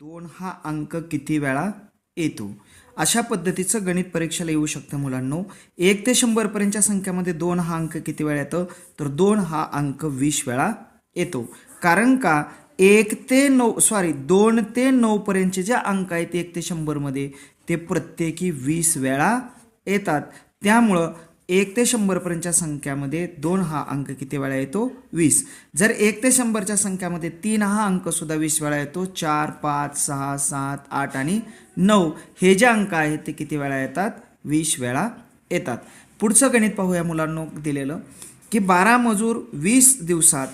दोन हा अंक किती वेळा येतो? अशा पद्धतीचं गणित परीक्षेला येऊ शकतं मुलांनो. एक ते शंभरपर्यंतच्या संख्यामध्ये दोन हा अंक किती वेळा येतो? तर दोन हा अंक वीस वेळा येतो. कारण का? एक ते नऊ सॉरी दोन ते नऊपर्यंतचे जे अंक आहेत एक ते शंभरमध्ये ते प्रत्येकी वीस वेळा येतात. त्यामुळं एक ते शंभरपर्यंतच्या संख्यामध्ये दोन हा अंक किती वेळा येतो? वीस. जर एक ते शंभरच्या संख्यामध्ये तीन हा अंकसुद्धा वीस वेळा येतो चार पाच सहा सात आठ आणि नऊ हे जे अंक आहेत ते किती वेळा येतात? वीस वेळा येतात. पुढचं गणित पाहूया मुलांनो दिलेलं की बारा मजूर वीस दिवसात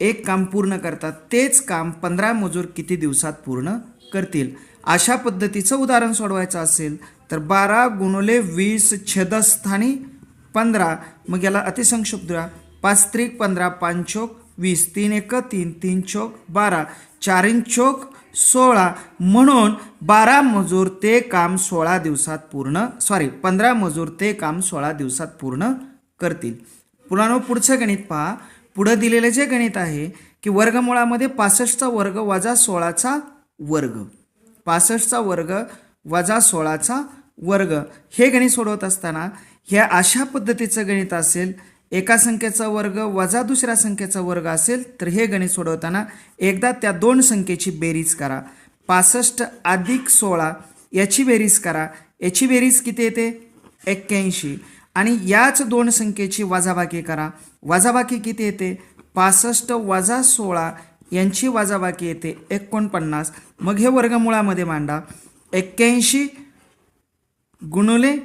एक काम पूर्ण करतात तेच काम पंधरा मजूर किती दिवसात पूर्ण करतील? अशा पद्धतीचं उदाहरण सोडवायचं असेल तर बारा गुणुले वीस छेदस्थानी पंधरा. मग याला अतिसंक्षिप्त द्या पाच त्रिक पंधरा पाच चोक वीस. तीन एक तीन तीन चोक बारा. चार चोक सोळा. म्हणून बारा मजूर ते काम सोळा दिवसात पूर्ण सॉरी पंधरा मजूर ते काम सोळा दिवसात पूर्ण करतील. पुन्हा पुढचं गणित पहा. पुढं दिलेलं जे गणित आहे की वर्गमुळामध्ये पासष्टचा वर्ग वजा सोळाचा वर्ग. पासष्टचा वर्ग वजा सोळाचा वर्ग हे गणित सोडवत असताना ह्या अशा पद्धतीचं गणित असेल एका संख्येचा वर्ग वजा दुसऱ्या संख्येचा वर्ग असेल तर हे गणित सोडवताना एकदा त्या दोन संख्येची बेरीज करा. पासष्ट अधिक सोळा याची बेरीज करा. याची बेरीज किती येते? एक्क्याऐंशी. आणि याच दोन संख्येची वजाबाकी करा. वजाबाकी किती येते? पासष्ट वजा सोळा यांची वजाबाकी येते एकोणपन्नास. मग हे वर्गमुळामध्ये मांडा. एक्क्याऐंशी गुणुले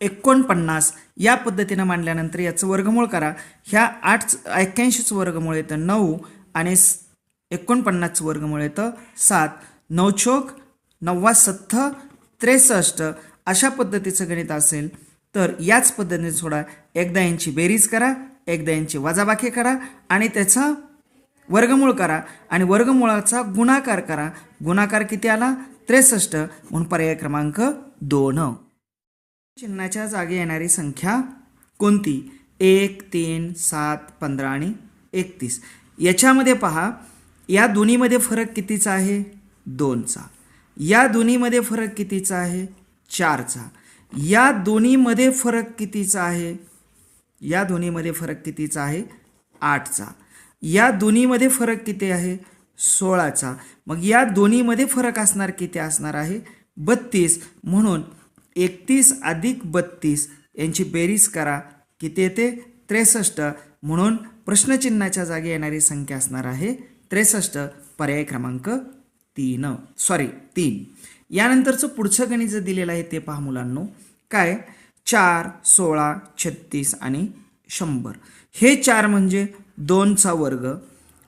एकोणपन्नास. या पद्धतीनं मांडल्यानंतर याचं वर्गमूळ करा. ह्या आठ एक्क्याऐंशीचं वर्गमूळ येतं नऊ आणि एकोणपन्नासचं वर्गमूळ येतं सात. नऊ चोक नव्वा सत्त त्रेसष्ट अशा पद्धतीचं गणित असेल तर याच पद्धतीने सोडा. एकदा यांची बेरीज करा एकदा यांची वजाबाकी करा आणि त्याचा वर्गमूळ करा. आणि वर्गमुळाचा गुणाकार करा. गुणाकार किती आला? त्रेसष्ट म्हणून पर्याय क्रमांक दोन. चिन्हाच्या जागी येणारी संख्या कोणती? एक तीन सात पंधरा आणि एकतीस. याच्यामध्ये पहा या दोन्हीमध्ये फरक कितीचा आहे? दोनचा. या दोन्हीमध्ये फरक कितीचा आहे? चारचा. या दोन्हीमध्ये फरक कितीचा आहे? या दोन्हीमध्ये फरक कितीचा आहे? आठचा. या दोन्हीमध्ये फरक किती आहे? सोळाचा. मग या दोन्हीमध्ये फरक असणार किती? असणार आहे बत्तीस. म्हणून एकतीस अधिक बत्तीस यांची बेरीज करा. किती येते? त्रेसष्ट. म्हणून प्रश्नचिन्हाच्या जागी येणारी संख्या असणार आहे त्रेसष्ट. पर्याय क्रमांक तीन. सॉरी तीन. यानंतरचं पुढचं गणित जे दिलेलं आहे ते पहा मुलांनो. काय? चार सोळा छत्तीस आणि शंभर. हे चार म्हणजे दोनचा वर्ग.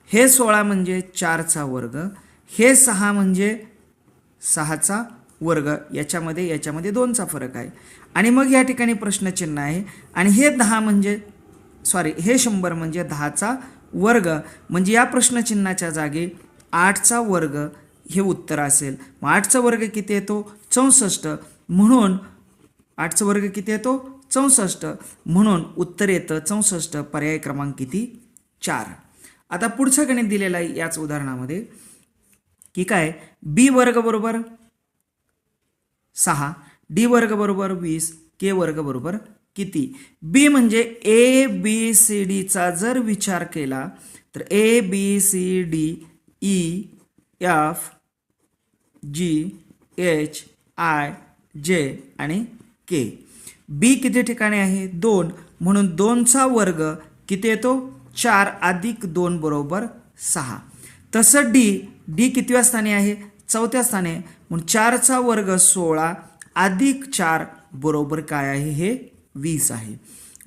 हे सोळा म्हणजे चारचा वर्ग हे सहा म्हणजे सहाचा वर्ग याच्यामध्ये याच्यामध्ये दोनचा फरक आहे. आणि मग या ठिकाणी प्रश्नचिन्ह आहे. आणि हे दहा म्हणजे सॉरी हे शंभर म्हणजे दहाचा वर्ग. म्हणजे या प्रश्नचिन्हाच्या जागी आठचा वर्ग हे उत्तर असेल. मग आठचा वर्ग किती येतो? चौसष्ट. म्हणून आठचा वर्ग किती येतो? चौसष्ट. म्हणून उत्तर येतं चौसष्ट. पर्याय क्रमांक किती? चार. आता पुढचं गणित दिलेलं आहे याच उदाहरणामध्ये की काय? बी वर्ग बरोबर सहा डी वर्ग बरोबर वीस के वर्ग बरोबर किती? बी म्हणजे ए बी सी डीचा जर विचार केला तर A B C D E F G H I J आणि के बी किती ठिकाणी आहे? दोन. म्हणून दोनचा वर्ग किती येतो? चार अधिक दोन बरोबर सहा. तसं डी डी कितव्या स्थानी आहे? चौथ्या स्थानी आहे. म्हणून चारचा वर्ग सोळा अधिक चार बरोबर काय आहे? हे वीस आहे.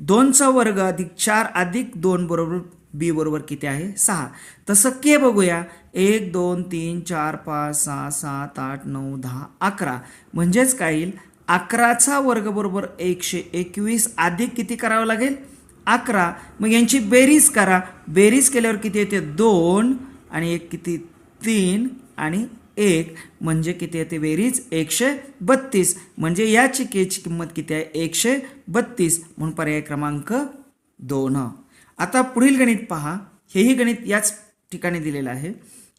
दोनचा वर्ग अधिक चार अधिक दोन बरोबर बी बरोबर किती आहे? सहा. तसं के बघूया. एक दोन तीन चार पाच सहा सात आठ नऊ दहा अकरा. म्हणजेच काय येईल? अकराचा वर्ग बरोबर एकशे एकवीस अधिक किती करावं लागेल? अकरा. मग यांची बेरीज करा. बेरीज केल्यावर किती येते? दोन आणि एक किती? तीन आणि एक. म्हणजे किती येते? बेरीज एकशे बत्तीस. म्हणजे या चिकेची किंमत किती आहे? एकशे बत्तीस. म्हणून पर्याय क्रमांक दोन. आता पुढील गणित पहा. हेही गणित याच ठिकाणी दिलेलं आहे.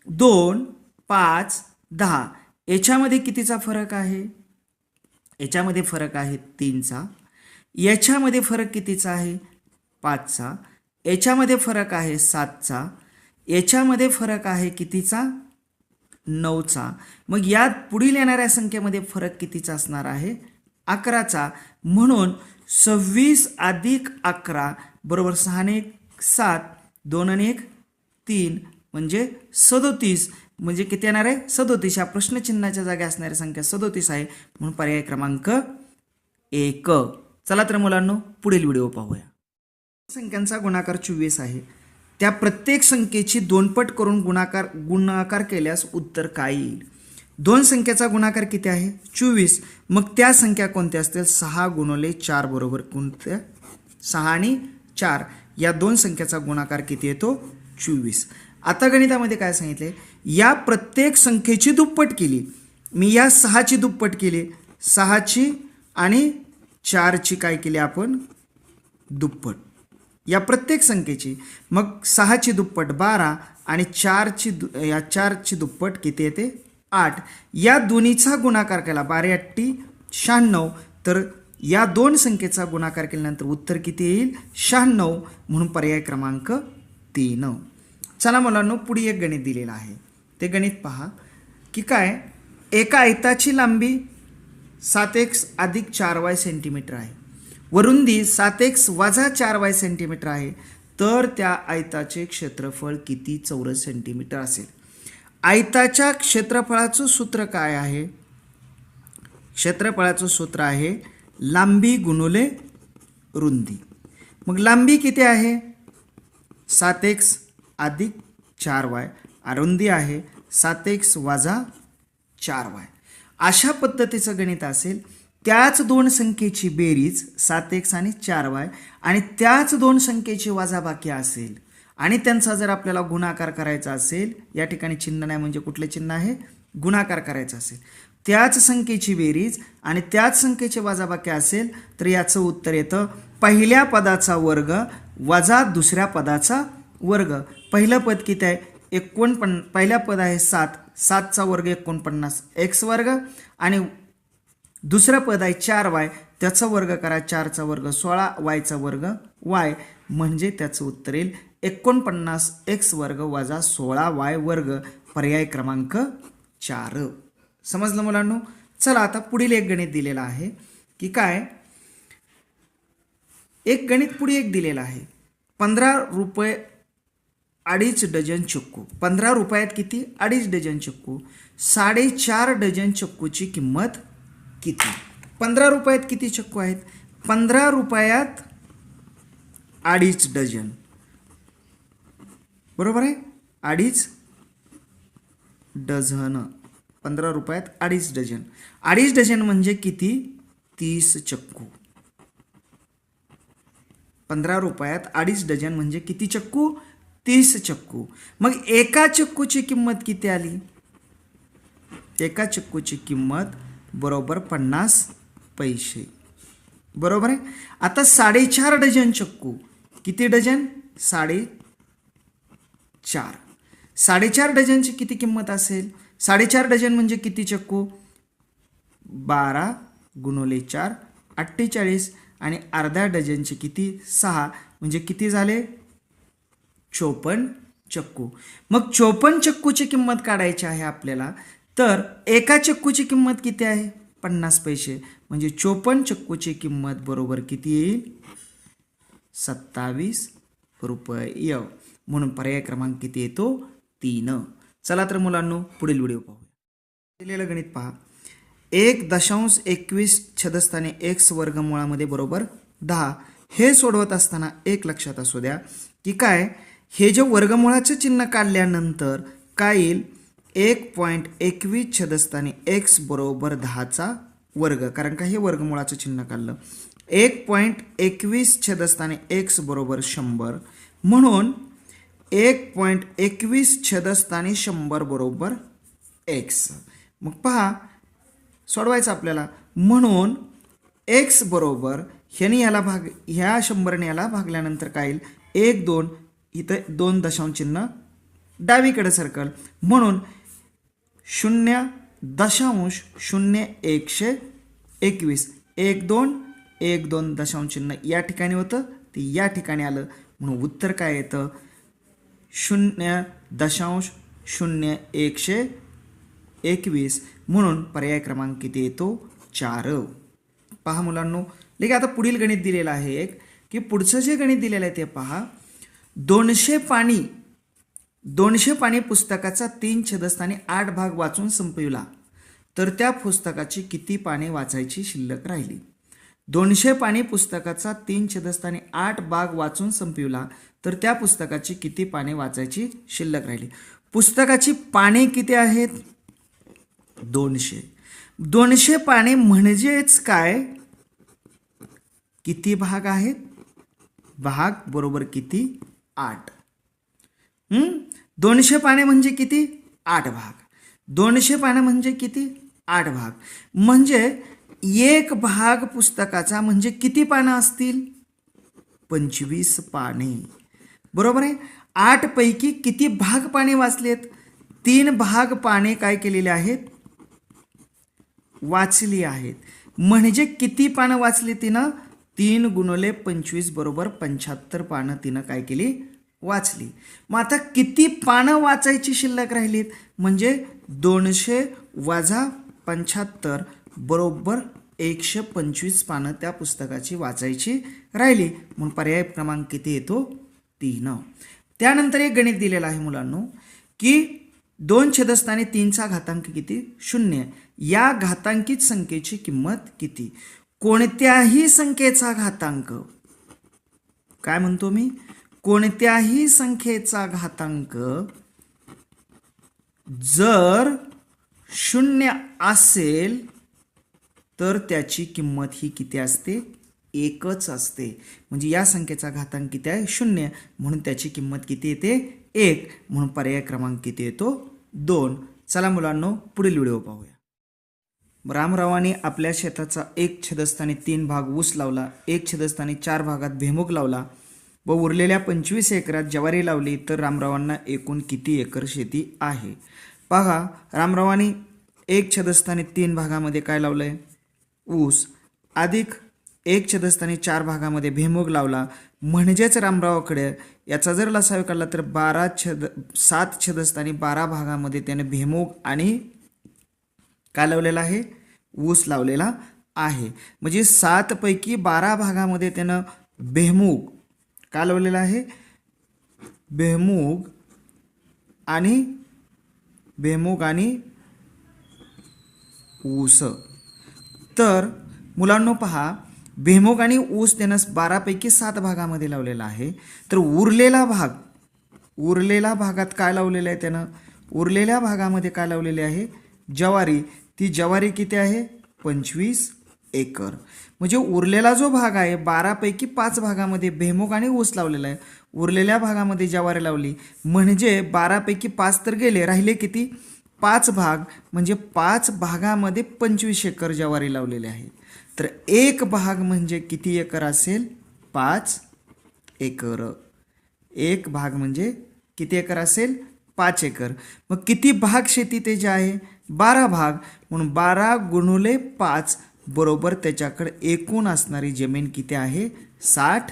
दोन पाच दहा. याच्यामध्ये कितीचा फरक आहे? याच्यामध्ये फरक आहे तीनचा. याच्यामध्ये फरक कितीचा आहे? पाचचा. याच्यामध्ये फरक आहे सातचा. याच्यामध्ये फरक आहे कितीचा? नऊचा. मग यात पुढील येणाऱ्या संख्येमध्ये फरक कितीचा असणार आहे? अकराचा. म्हणून सव्वीस अधिक अकरा बरोबर सहाने एक सात. दोन आणि एक तीन. म्हणजे सदोतीस. म्हणजे किती येणार आहे? सदोतीस. या प्रश्नचिन्हाच्या जागी असणारी संख्या सदोतीस आहे. म्हणून पर्याय क्रमांक एक. चला तर मुलांनो पुढील व्हिडिओ पाहूया. संख्यांचा गुणाकार चोवीस आहे. त्या प्रत्येक संख्येची दोनपट करून गुणाकार गुणाकार केल्यास उत्तर काय येईल? दोन संख्येचा गुणाकार किती आहे? चोवीस. मग त्या संख्या कोणत्या असतील? सहा गुणवले चार बरोबर कोणत्या? सहा आणि चार. या दोन संख्येचा गुणाकार किती येतो? चोवीस. आता गणितामध्ये काय सांगितले? या प्रत्येक संख्येची दुप्पट केली. मी या सहाची दुप्पट केली. सहाची आणि चारची काय केली आपण? दुप्पट. या प्रत्येक संख्येची. मग सहाची दुप्पट बारा आणि चारची दु या चारची दुप्पट किती येते? आठ. या दोन्हीचा गुणाकार केला. बारा अट्टी शहाण्णव. तर या दोन संख्येचा गुणाकार केल्यानंतर उत्तर किती येईल? शहाण्णव. म्हणून पर्याय क्रमांक तीन. चला मुलांनो पुढे एक गणित दिलेलं आहे. ते गणित पहा. की काय? एका आयताची लांबी सात एक्स अधिक चार वाय सेंटीमीटर आहे. व रुंदी सात एक्स वजा चार वाय सेंटीमीटर आहे. तर त्या आयताचे क्षेत्रफळ किती चौरस सेंटीमीटर असेल? आयताच्या क्षेत्रफळाचं सूत्र काय आहे? क्षेत्रफळाचं सूत्र आहे लांबी गुणुले रुंदी. मग लांबी किती आहे? सात एक्स अधिक चार वाय. रुंदी आहे सात एक्स वजा चार वाय. अशा पद्धतीचं गणित असेल त्याच दोन संख्येची बेरीज सात एक्स आणि चार वाय आणि त्याच दोन संख्येची वजाबाकी असेल आणि त्यांचा जर आपल्याला गुणाकार करायचा असेल या ठिकाणी चिन्ह नाही म्हणजे कुठले चिन्ह आहे? गुणाकार करायचा असेल. त्याच संख्येची बेरीज आणि त्याच संख्येची वजाबाकी असेल तर याचं उत्तर येतं पहिल्या पदाचा वर्ग वजा दुसऱ्या पदाचा वर्ग. पहिलं पद किती आहे? एकोणपन्न पहिलं पद आहे सात. सातचा वर्ग एकोणपन्नास एक्स वर्ग आणि दुसरं पद आहे चार वाय. त्याचा वर्ग करा. चारचा वर्ग सोळा वायचा वर्ग वाय. म्हणजे त्याचं उत्तर येईल एकोणपन्नास एक्स वर्ग वजा सोळा वाय वर्ग. पर्याय क्रमांक चार. समजलं मुलांनो? चला आता पुढील एक गणित दिलेलं आहे की काय? एक गणित पुढे एक दिलेलं आहे. पंधरा रुपये अडीच डझन चक्कू. पंधरा रुपयात किती? अडीच डझन चक्कू. साडेचार डझन चक्कूची किंमत किती? पंधरा रुपयात किती चक्कू आहेत? पंधरा रुपयात अडीच डझन. बरोबर आहे? अडीच डझन. पंधरा रुपयात अडीच डझन. अडीच डझन म्हणजे किती? तीस चक्कू. पंधरा रुपयात अडीच डझन म्हणजे किती चक्कू? तीस चक्कू. मग एका चक्कूची किंमत किती आली? एका चक्कूची किंमत बरोबर पन्नास पैसे. बरोबर आहे? आता साडेचार डझन चक्कू. किती डझन? साडे चार साडेचार डझनची किती किंमत असेल? साडेचार डझन म्हणजे किती चक्कू? बारा गुणवले चार अठ्ठेचाळीस. आणि अर्ध्या डझनचे किती? सहा. म्हणजे किती झाले? चोपन्न चक्कू. मग चोपन्न चक्कूची किंमत काढायची आहे आपल्याला. तर एका चक्कूची किंमत किती आहे? पन्नास पैसे. म्हणजे चोपन्न चक्कूची किंमत बरोबर किती येईल? सत्तावीस रुपये. म्हणून पर्याय क्रमांक किती येतो? तीन. चला तर मुलांनो पुढील व्हिडिओ पाहूया. दिलेलं गणित पहा. एक दशांश एकवीस छदस्थाने एक्स वर्गमुळामध्ये बरोबर दहा. हे सोडवत असताना एक लक्षात असू द्या की काय? हे जे वर्गमुळाचं चिन्ह काढल्यानंतर काय येईल? एक पॉईंट एकवीस छदस्थानी एक्स बरोबर दहाचा वर्ग कारण का हे वर्गमुळाचं चिन्ह काढलं. एक पॉईंट एकवीस छदस्थानी एक्स बरोबर शंभर म्हणून एक पॉईंट एकवीस छदस्थानी शंभर बरोबर एक्स. मग पहा सोडवायचं आपल्याला. म्हणून एक्स बरोबर ह्याने याला भाग ह्या शंभरने याला भागल्यानंतर काय येईल? एक दोन इथं दोन दशांश चिन्ह डावीकडे सरकल म्हणून शून्य दशांश शून्य एकशे एकवीस. एक दोन एक दोन दशांश चिन्ह या ठिकाणी होतं ते या ठिकाणी आलं. म्हणून उत्तर काय येतं? शून्य दशांश शून्य एकशे एकवीस. म्हणून पर्याय क्रमांक किती येतो? चार. पहा मुलांनो लेखी आता पुढील गणित दिलेलं आहे एक की पुढचं जे गणित दिलेलं आहे ते पहा. दोनशे पाणी दोनशे पाणी पुस्तकाचा तीन छेदस्थानी आठ भाग वाचून संपविला. तर त्या पुस्तकाची किती पाने वाचायची शिल्लक राहिली? दोनशे पाणी पुस्तकाचा तीन छेदस्थानी आठ भाग वाचून संपविला तर त्या पुस्तकाची किती पाने वाचायची शिल्लक राहिली? पुस्तकाची पाने किती आहेत? दोनशे. दोनशे पाने म्हणजेच काय? किती भाग आहेत? भाग बरोबर किती? आठ. दोनशे पाने म्हणजे किती? आठ भाग. दोनशे पाने म्हणजे किती? आठ भाग. म्हणजे एक भाग पुस्तकाचा म्हणजे किती पानं असतील? पंचवीस पाने. बरोबर आहे? आठ पैकी किती भाग पाने वाचलेत? तीन भाग पाने काय केलेले आहेत? वाचली आहेत. म्हणजे किती पानं वाचली तिनं? तीन गुणले पंचवीस बरोबर पंच्याहत्तर पानं तिनं काय केली? वाचली. मग आता किती पानं वाचायची शिल्लक राहिलीत? म्हणजे दोनशे वजा पंच्याहत्तर बरोबर एकशे पंचवीस पानं त्या पुस्तकाची वाचायची राहिली. म्हणून पर्याय क्रमांक किती येतो? तीन. त्यानंतर एक गणित दिलेलं आहे मुलांनो की दोन छेदस्थानी तीनचा घातांक किती? शून्य. या घातांकित संख्येची किंमत किती? कोणत्याही संख्येचा घातांक. काय म्हणतो मी? कोणत्याही संख्येचा घातांक जर शून्य असेल तर त्याची किंमत ही किती असते? एकच असते. म्हणजे या संख्येचा घातांक किती आहे? शून्य. म्हणून त्याची किंमत किती येते? एक. म्हणून पर्याय क्रमांक किती येतो? दोन. चला मुलांनो पुढील व्हिडिओ पाहूया. रामरावाने आपल्या शेताचा एक छेदस्थानी तीन भाग ऊस लावला एक छेदस्थानी चार भागात भेमुग लावला व उरलेल्या पंचवीस एकरात ज्वारी लावली तर रामरावांना एकूण किती एकर शेती आहे? पहा रामरावांनी एक छेदस्थानी तीन भागामध्ये काय लावलंय? ऊस. अधिक एक छेदस्थानी चार भागामध्ये भेमुग लावला. म्हणजेच रामरावाकडे याचा जर लसावी काढला तर बारा छद सात छेदस्थानी बारा भागामध्ये त्याने भेमुग आणि काय लावलेला आहे? ऊस लावलेला आहे. म्हणजे सातपैकी बारा भागामध्ये त्यानं भेमुग काय लावलेला आहे? बेहमूग आणि बेहमूग आणि ऊस. तर मुलांनो पहा बेहमूग आणि ऊस त्यानं बारापैकी सात भागामध्ये लावलेला आहे. तर उरलेला भाग उरलेला भागात काय लावलेलं आहे त्यानं? उरलेल्या भागामध्ये काय लावलेले आहे? ज्वारी. ती ज्वारी किती आहे? पंचवीस. एकर. म्हणजे उरलेला जो भाग आहे बारापैकी पाच भागामध्ये भेमुग आणि ऊस लावलेला आहे. उरलेल्या भागामध्ये ज्वारी लावली. म्हणजे बारापैकी पाच तर गेले राहिले किती? पाच भाग. म्हणजे पाच भागामध्ये पंचवीस एकर ज्वारी लावलेले आहे. तर एक भाग म्हणजे किती एकर असेल? पाच एकर. एक भाग म्हणजे किती एकर असेल? पाच एकर. मग किती भाग शेती ते जे आहे? बारा भाग. म्हणून बारा गुणुले पाच. बरोबर त्याच्याकडे एकूण असणारी जमीन किती आहे? साठ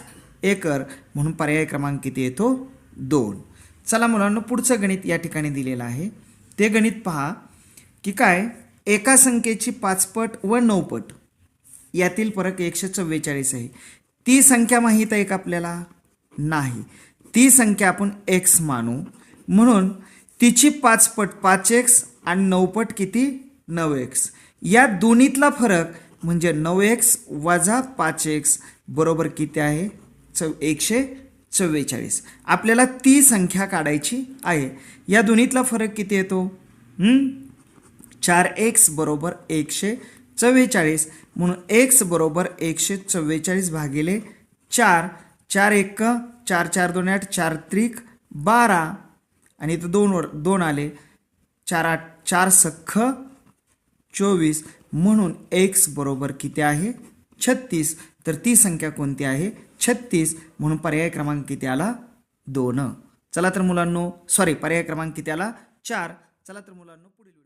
एकर. म्हणून पर्याय क्रमांक किती येतो? दोन. चला मुलांना पुढचं गणित या ठिकाणी दिलेलं आहे. ते गणित पहा की काय? एका संख्येची पाचपट व नऊपट यातील फरक एकशे चव्वेचाळीस आहे. ती संख्या माहीत आहे का आपल्याला? नाही. ती संख्या आपण एक्स मानू. म्हणून तिची पाचपट पाच एक्स आणि नऊपट किती? नऊ एक्स. या दोन्हीतला फरक म्हणजे नऊ एक्स वजा पाच एक्स बरोबर किती आहे? चौ एकशे चव्वेचाळीस. आपल्याला ती संख्या काढायची आहे. या दोन्हीतला फरक किती येतो? चार एक्स बरोबर एकशे चव्वेचाळीस. म्हणून एक्स बरोबर एकशे चव्वेचाळीस भागिले चार. चार एक चार चार दोन आठ चार त्रिक बारा. आणि इथं दोन वर दोन आले. चार आठ चार सख्ख चोवीस. म्हणून एक्स बरोबर किती आहे? छत्तीस. तर ती संख्या कोणती आहे? छत्तीस. म्हणून पर्याय क्रमांक किती आला? दोन. चला तर मुलांनो सॉरी पर्याय क्रमांक किती आला? चार. चला तर मुलांनो पुढील